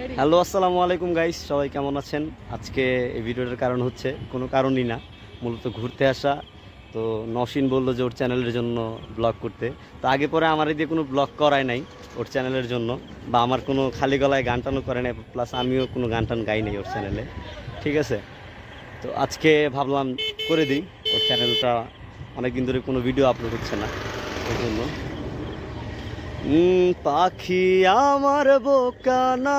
Hello, আসসালামু আলাইকুম guys সবাই কেমন আছেন? আজকে এই ভিডিওটার কারণ হচ্ছে, কোনো কারণই না, মূলত ঘুরতে আসা। তো নসীন বলল যে ওর চ্যানেলের জন্য ব্লগ করতে। তো আগে পরে আমার দিয়ে কোনো ব্লগ করায় নাই ওর চ্যানেলের জন্য, বা আমার কোনো খালি গলায় গান টানও করে নাই প্লাস আমিও কোনো গান টান গাই নাই ওর চ্যানেলে। ঠিক আছে? তো আজকে ভাবলাম করে দিই, ওর চ্যানেলটা অনেকদিন ধরে কোনো ভিডিও আপলোড হচ্ছে না ওই জন্য। পাখি আমার বোকানা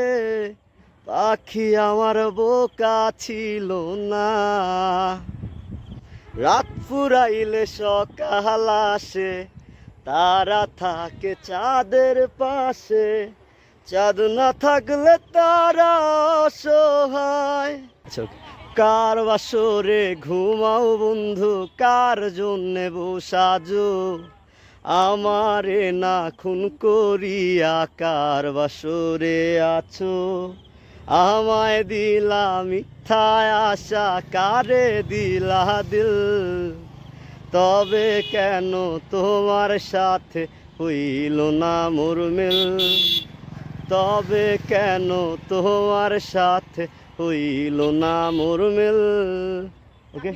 পাখি আমার বোকা ছিল না। রাত ফুরাইলে সকাল আসে, তারা থাকে চাঁদের পাশে। চাঁদ না থাকলে তারা অসহায়. কার বাসরে ঘুমাও বন্ধু, কার জন্যে বসাজো আমারে না খুন করিয়া কার বাসরে আছো? আমায় দিলা মিথ্যায় আশা কারে দিলা দিল? তবে কেন তোমার সাথে হইল না মোর মিল তবে কেন তোমার সাথে হইল না মোর মিল ওকে